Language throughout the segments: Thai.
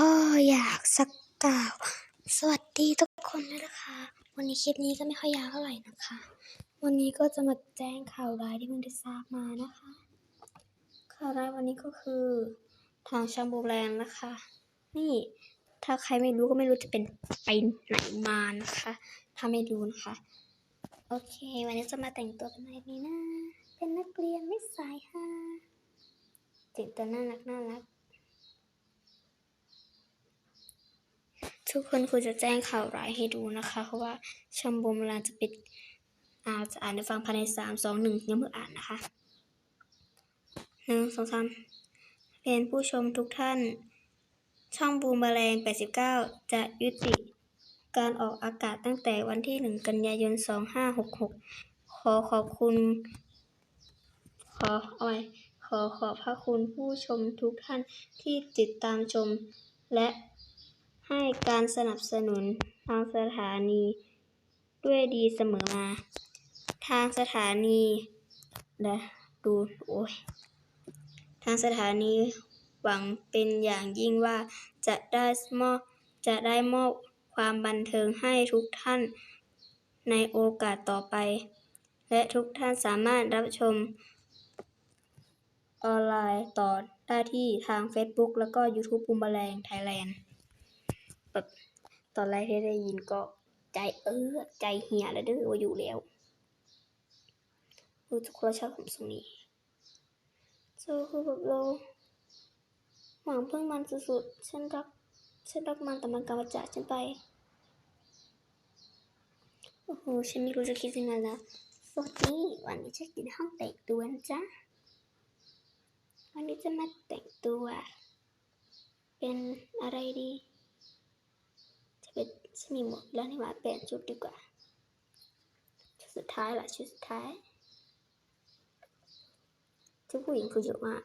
ก็อยากสักกล่าว สวัสดีทุกคนด้วยนะคะ วันนี้คลิปนี้ก็ไม่ค่อยยาวเท่าไหร่นะคะ วันนี้ก็จะมาแจ้งข่าวร้ายที่เพิ่งได้ทราบมานะคะ ข่าวร้ายวันนี้ก็คือทางชมบูแลนด์นะคะ นี่ถ้าใครไม่รู้ก็ไม่รู้จะเป็นไปไหนมานะคะ ถ้าไม่รู้นะคะ โอเค วันนี้จะมาแต่งตัวเป็นอะไรดีนะ เป็นนักเรียนไม่สายค่ะแต่งตัวน่ารักน่ารัก ทุกคนควรจะแจ้งข่าวร้ายให้ดูนะคะ เพราะว่าชัมบูมลาจะปิดอาจจะอ่านให้ฟังภายในสามสองหนึ่งยังเพิ่งอ่านนะคะหนึ่งสองสามเรียนผู้ชมทุกท่าน ช่องบูมแมลง 89 จะยุติการออกอากาศตั้งแต่วันที่ 1 กันยายน 2566 ขอขอบคุณ ขออาไว้ขอขอบพระคุณผู้ชมทุกท่านที่ติดตามชมและ การสนับสนุนทางสถานีด้วยดีเสมอมา ทางสถานีเดยวดูโอ้ยทางสถานีหวังเป็นอย่างยิ่งว่าจะได้มอบจะได้มอบความบันเทิงให้ทุกท่านในโอกาสต่อไป และทุกท่านสามารถรับชม ออนไลน์ต่อได้ที่ทาง Facebook แล้วก็ YouTube บูมแมลงไทยแลนด์ แบบตอนแรกที่ได้ยินก็ใจเออใจเหี่ยแล้วเด้อว่าอยู่แล้วรู้ทุกคนชอบผมทรงนี้เจอคือแบบเราหวังเพึ่งมันสุดๆฉันรักฉันรักมันแต่มันกำลังจากฉันไปโอ้โหฉันไม่รู้จะคิดยังไงแล้วสวัสดีวันนี้ฉันอยู่ในห้องแต่งตัวนะจ๊ะวันนี้จะมาแต่งตัว เป็นอะไรดี ฉันมีหมวกแล้วนี่หว่าเปลี่ยนชุดดีกว่าชุดสุดท้ายละชุดสุดท้ายชุดผู้หญิงคือเยอะมาก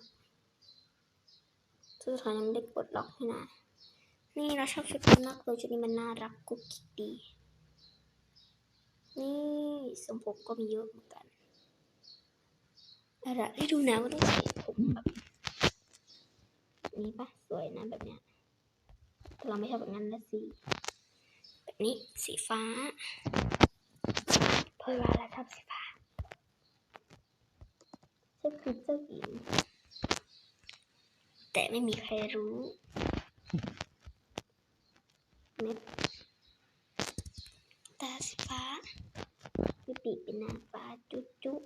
ชุดสุดท้ายยังไม่ได้ปลดล็อกให้นะนี่เราชอบชุดนี้มากเลยชุดนี้มันน่ารักกุ๊กกิ๊กดี นี่ทรงผมก็มีเยอะเหมือนกันอะไรให้ดูนะว่าต้องใส่ผมแบบนี้ปะสวยนะแบบเนี้ยแต่เราไม่ชอบแบบนั้นละสิ นี้สีฟ้าเพราะว่าเราชอบสีฟ้าฉันคือเจ้าหญิงแต่ไม่มีใครรู้เม็ดตาสีฟ้ามีปีกเป็นนางฟ้าจุ๊จุ๊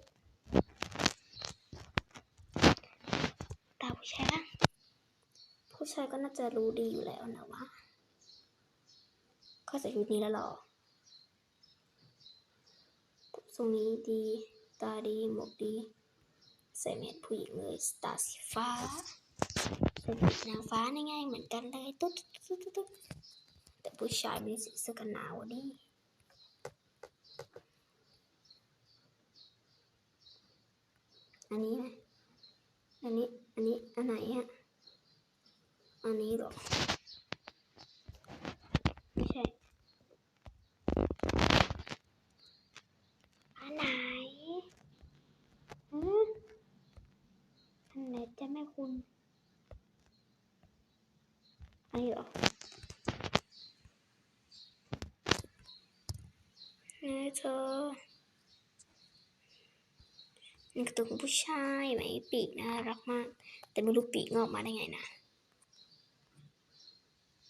ตาผู้ชายบ้างผู้ชายก็น่าจะรู้ดีอยู่แล้วนะว่า เขาใส่ชุดนี้แล้วหรอทรงนี้ดี ตาดีหมวกดี ใส่เม็ดผู้หญิงเลยตาสีฟ้าใส่ปีกนางฟ้าง่ายๆเหมือนกันเลยตุ๊ดตุ๊ดตุ๊ดแต่ผู้ชายมีสีเสื้อกันหนาวดิอันนี้ไหมอันนี้ อันนี้ อันไหนอะอันนี้หรอ ไม่ใช่ อันไหนอืม อันไหนจะไม่คุณอันนี้เหรอนี่เธอนี่คือตัวของผู้ชายไหมปีกน่ารักมาก แต่ไม่รู้ปีกงอกมาได้ไงนะ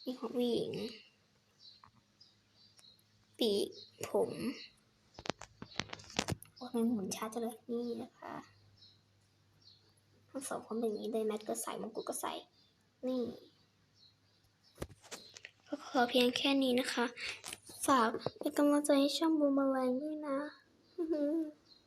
นี่ของผู้หญิง ปีกผมโอ้ยมันหมุนช้าจังเลยนี่นะคะ สองคนเป็นอย่างนี้เลยแมทก็ใส่มงกุฎก็ใส่ นี่ก็ขอเพียงแค่นี้นะคะ ฝากเป็นกำลังใจให้ช่องบูมแมลงด้วยนะ